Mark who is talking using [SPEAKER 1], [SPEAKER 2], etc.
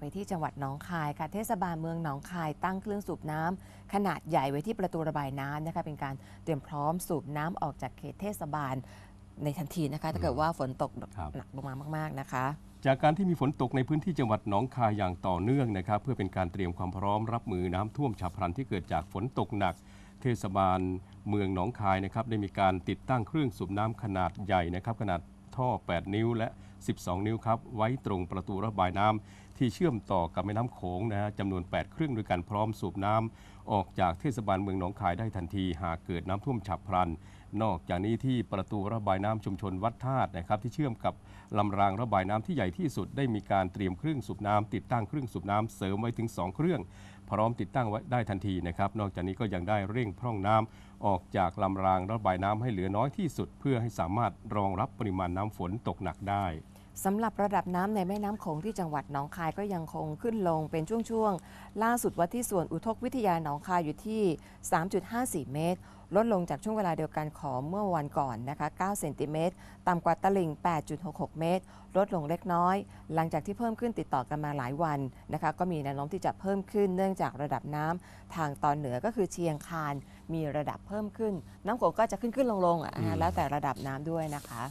[SPEAKER 1] ไปที่จังหวัดหนองคายค่ะเทศบาลเมืองหนองคายตั้งเครื่องสูบน้ำขนาดใหญ่ไว้ที่ประตูระบายน้ำนะคะเป็นการเตรียมพร้อมสูบน้ำออกจากเขตเทศบาลในทันทีนะคะ ถ้าเกิดว่าฝนตก
[SPEAKER 2] ครับ
[SPEAKER 1] หนักลงมามากๆนะคะ
[SPEAKER 2] จากการที่มีฝนตกในพื้นที่จังหวัดหนองคายอย่างต่อเนื่องนะครับ เพื่อเป็นการเตรียมความพร้อมรับมือน้ำท่วมฉับพลันที่เกิดจากฝนตกหนัก เทศบาลเมืองหนองคายนะครับได้มีการติดตั้งเครื่องสูบน้ำขนาดใหญ่นะครับขนาดท่อ 8 นิ้วและ12 นิ้วครับ ไว้ตรงประตูระบายน้ำที่เชื่อมต่อกับแม่น้ำโขงนะฮะจำนวน 8 เครื่องด้วยกันพร้อมสูบน้ำออกจากเทศบาลเมืองหนองคายได้ทันที หากเกิดน้ำท่วมฉับพลัน นอกจากนี้ที่ประตูระบายน้ำชุมชนวัดธาตุนะครับที่เชื่อมกับลำรางระบายน้ำที่ใหญ่ที่สุดได้มีการเตรียมเครื่องสูบน้ำติดตั้งเครื่องสูบน้ำเสริมไว้ถึง 2 เครื่อง พร้อมติดตั้งไว้ได้ทันทีนะครับนอกจากนี้ก็ยังได้เร่งพร่องน้ำออกจากลำรางระบายน้ำให้เหลือน้อยที่สุด เพื่อให้สามารถรองรับปริมาณน้ำฝนตกหนักได้
[SPEAKER 1] สำหรับระดับน้ำในแม่น้ำโขงที่จังหวัดหนองคายก็ยังคงขึ้นลงเป็นช่วงๆ ล่าสุดวัดที่ส่วนอุทกวิทยาหนองคายอยู่ที่ 3.54 เมตร ลดลงจากช่วงเวลาเดียวกันของเมื่อวันก่อนนะคะ 9 เซนติเมตร ต่ำกว่าตลิ่ง 8.66 เมตร ลดลงเล็กน้อย หลังจากที่เพิ่มขึ้นติดต่อกันมาหลายวันนะคะ ก็มีแนวโน้มที่จะเพิ่มขึ้นเนื่องจากระดับน้ำทางตอนเหนือก็คือเชียงคานมีระดับเพิ่มขึ้น น้ำโขงก็จะขึ้นขึ้นลงๆอะแล้วแต่ระดับน้ำด้วยนะคะ